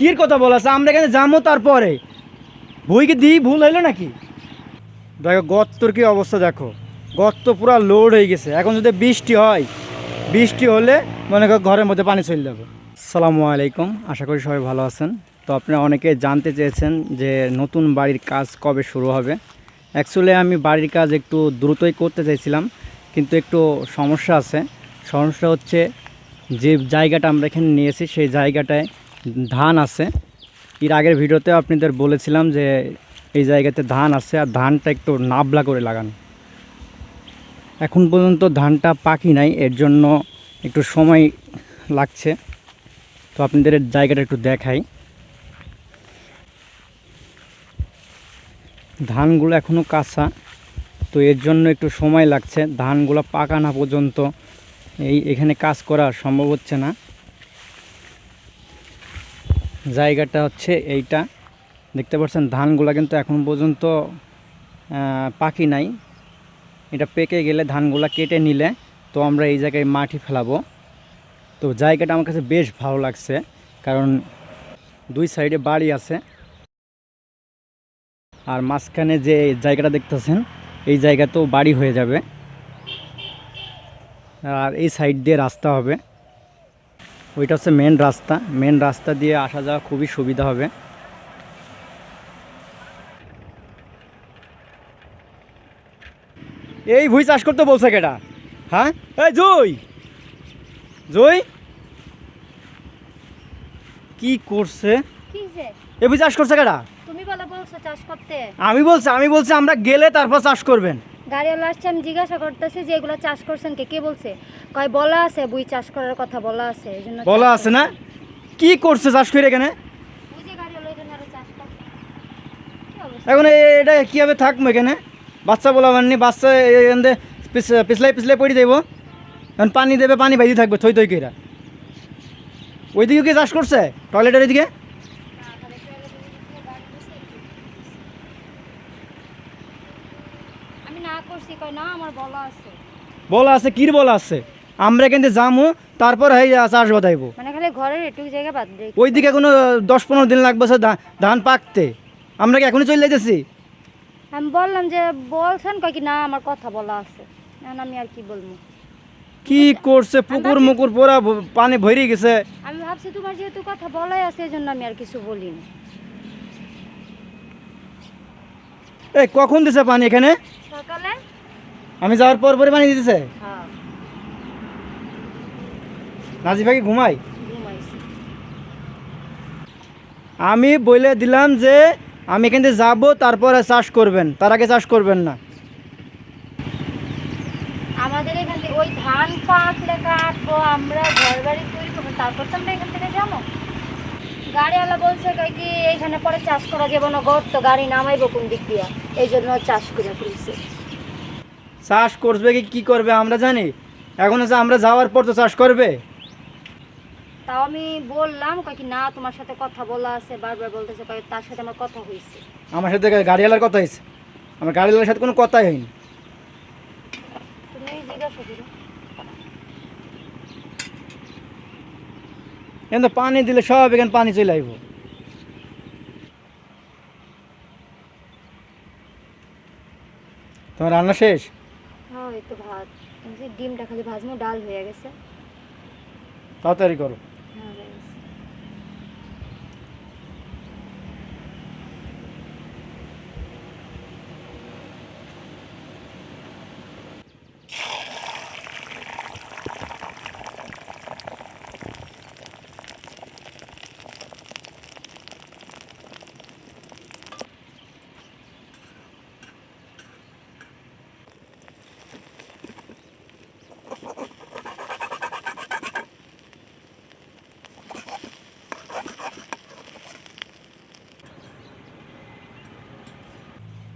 কির কথা বলাছে? আমরা এখানে যাব তারপরে। বই কি দিই, ভুল হইল নাকি? দেখো, গর্তর কি অবস্থা দেখো। গর্ত পুরো লোড হয়ে গেছে। এখন যদি বৃষ্টি হয়, বৃষ্টি হলে মনে করো ঘরের মধ্যে পানি চলে যাবে। সালামু আলাইকুম। আশা করি সবাই ভালো আছেন। তো আপনারা অনেকে জানতে চেয়েছেন যে নতুন বাড়ির কাজ কবে শুরু হবে। অ্যাকচুয়ালি আমি বাড়ির কাজ একটু দ্রুতই করতে চাইছিলাম, কিন্তু একটু সমস্যা আছে। সমস্যা হচ্ছে যে জায়গাটা আমরা এখানে নিয়েছি, সেই জায়গাটায় ধান আছে। এর আগের ভিডিওতে আপনাদের বলেছিলাম যে এই জায়গাতে ধান আছে আর ধানটা একটু নাবলা করে লাগানো। এখন পর্যন্ত ধানটা পাকি নাই, এর জন্য একটু সময় লাগছে। তো আপনাদের জায়গাটা একটু দেখাই। ধানগুলো এখনও কাঁচা, তো এর জন্য একটু সময় লাগছে। ধানগুলো পাকা না পর্যন্ত এই এখানে কাজ করা সম্ভব হচ্ছে না। জায়গাটা হচ্ছে এইটা। দেখতে পাচ্ছেন, ধানগুলো কিন্তু এখন পর্যন্ত পাকি নাই। এটা পেকে গেলে ধানগুলো কেটে নিলে তো আমরা এই জায়গায় মাটি ফেলাবো। তো জায়গাটা আমার কাছে বেশ ভালো লাগছে, কারণ দুই সাইডে বাড়ি আছে। আর মাঝখানে যে জায়গাটা দেখতেছেন, এই জায়গাতেও বাড়ি হয়ে যাবে। আর এই সাইড দিয়ে রাস্তা হবে। ওইটা হচ্ছে মেন রাস্তা। মেন রাস্তা দিয়ে আসা যাওয়া খুবই সুবিধা হবে। এই ভুই চাষ করতে বলছে কেটা হ্যাঁ? এই জুই! জুই! কি করছে? এই ভুই চাষ করছে কেটা তুমি বলে বলছো চাষ করতে। আমি বলছি আমি বলছি আমরা গেলে তারপর চাষ করবেন। গাড়িওয়ালা আসছে আমি জিজ্ঞাসা করতেছি যে এগুলো চাষ করছেন কে? কে বলছে? কয় বলা আছে বুই চাষ করার কথা বলা আছে এই জন্য বলা আছে না? কি করছে চাষ করে এখানে? এখন এটা কীভাবে থাকব এখানে? বাচ্চা বলা মাননি বাচ্চা এখান পিছলাই পিছলাই পড়ে দেবো এখন পানি দেবে পানি বাইরে থাকবে থই থই কইরা। ওইদিকে কি চাষ করছে? টয়লেটের এদিকে আমি না করছি কয় না আমার বলা আছে বলা কির বলা আছে? আমরা কিন্তু যামু তারপর হয়ে চাষ বাদাইবো মানে খালি ঘরের একটু জায়গা বাদ দিয়ে ওইদিকে কোনো দশ পনেরো দিন লাগবে সে ধা- ধান পাকতে। আমরা কি এখনই চলে যেতেছি আমি বললাম যে বলছেন কয় কি না আমার কথা বলা আছে। এখন আমি আর কি বলব? কি করছে? পুকুর মুকুর পোড়া ভ- পানি ভরে গেছে। আমি ভাবছি তোমার যেহেতু কথা বলাই আছে এই জন্য আমি আর কিছু বলিনি। এই কখন দিছে পানি এখানে? সকালে? আমি যাওয়ার পর পরে পানি দিতেছে? হ্যাঁ। নাজিফা কি ঘুমাই আমি বলে দিলাম যে আমি এখান থেকে যাব তারপরে চাষ করবেন। তার আগে চাষ করবেন না। আমাদের এখান থেকে ওই ধান পাকলে কাটবো আমরা ঘর বাড়ি তৈরি করব তারপর তো আমরা এখান থেকে যাব। গাড়িওয়ালা বলছে কি এইখানে পরে চাষ করা যাবে না ঘর তো গাড়ি নামাইবো কোন দিক দিয়া। এই জন্য চাষ করে ফেলছে। চাষ করবে কি কী করবে আমরা জানি। এখন হচ্ছে আমরা যাওয়ার পর তো চাষ করবে। তাও আমি বললাম কয় কি না তোমার সাথে কথা বলা আছে বারবার বলতেছে কয় তার সাথে আমার কথা হয়েছে। আমার সাথে গাড়িওয়ালার কথা হয়েছে। আমার গাড়িওয়ালার সাথে কোনো কথাই হয়নি। তুমি জিজ্ঞাসা করো। কিন্তু পানি দিলে সব এখানে পানি চলে আইব। তোমার রান্না শেষ? হ্যাঁ এই তো ভাত। ডিমটা খালি ভাজমো ডাল হয়ে গেছে। তাড়াতাড়ি করো হ্যাঁ হয়ে গেছে।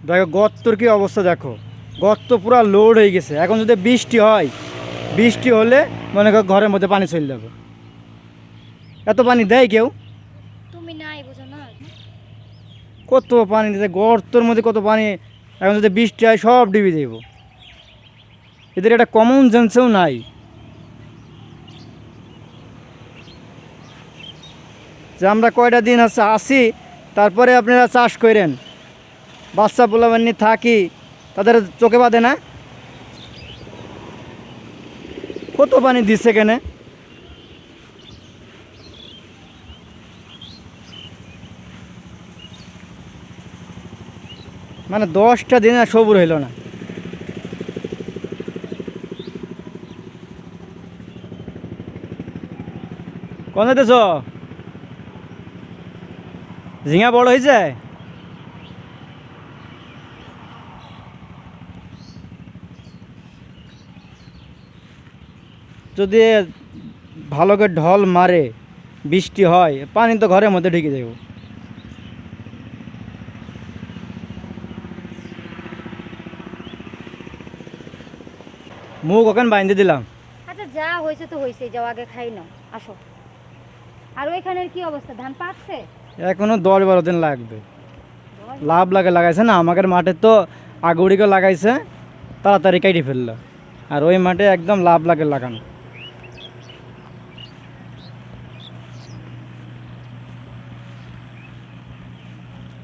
দেখো গর্তর কি অবস্থা দেখো। গর্ত পুরো লোড হয়ে গেছে। এখন যদি বৃষ্টি হয় বৃষ্টি হলে মনে করো ঘরের মধ্যে পানি চলে যাবে। এত পানি দেয় কেউ? তুমি নাই বুঝো না। কত পানি দিতে গর্তর মধ্যে কত পানি। এখন যদি বৃষ্টি হয় সব ডিবি দেব এদের একটা কমন সেন্সেও নাই। যে আমরা কয়টা দিন হচ্ছে আসি তারপরে আপনারা চাষ করেন। বাচ্চা পোলাবান নিয়ে থাকি। তাদের চোখে বাঁধে না। কত পানি দিচ্ছে কেনে মানে দশটা দিন আর সবুর হইল না। কোন যেতেছ ঝিঙা বড় হয়েছে যদি ভালো করে ঢল মারে বৃষ্টি হয় পানি তো ঘরের মধ্যে ঢুকে যাব মুখ ওখানে বাইন্ধে দিলাম। আচ্ছা যা হয়েছে তো হয়েছে যাও আগে খাই নাও আসো। আর ওইখানের কি অবস্থা? ধান পাকছে? এখনও দশ বারো দিন লাগবে। লাভ লাগে লাগাইছে না? আমাদের মাঠে তো আগুড়িকে লাগাইছে তাড়াতাড়ি কেটে ফেলল। আর ওই মাঠে একদম লাভ লাগে লাগানো।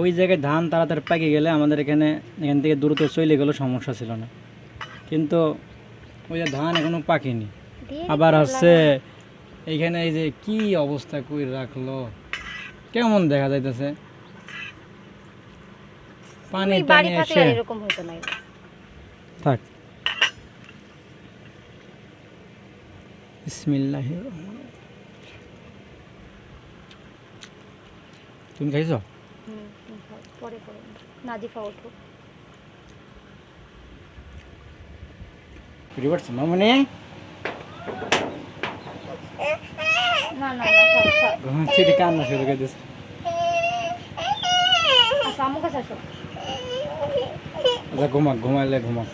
ওই জায়গায় ধান তাড়াতাড়ি পাকে গেলে আমাদের এখানে এখান থেকে দ্রুত চলে গেলেও সমস্যা ছিল না। কিন্তু ওই যে ধান এখনও পাকেনি। আবার হচ্ছে এইখানে এই যে কি অবস্থা কই রাখল? কেমন দেখা যাইতেছে? পানি পানি এসে এরকম হতো না। থাক। বিসমিল্লাহ তুমি খাইছো? হুম, পরে পরে। নাজিফা ওঠো। রিভার্স মামনি? না না না থাক। চিঠি কান্না শুরু করে আসো আমার কাছে আসো। আচ্ছা ঘুমাক ঘুমাইলে ঘুমাও।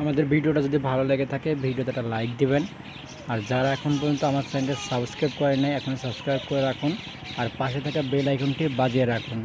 আমাদের ভিডিওটা যদি ভালো লেগে থাকে ভিডিওতে একটা লাইক দিবেন। আর যারা এখন পর্যন্ত আমার চ্যানেলটা সাবস্ক্রাইব করে নেয় এখন সাবস্ক্রাইব করে রাখুন আর পাশে থাকা বেল আইকনটি বাজিয়ে রাখুন।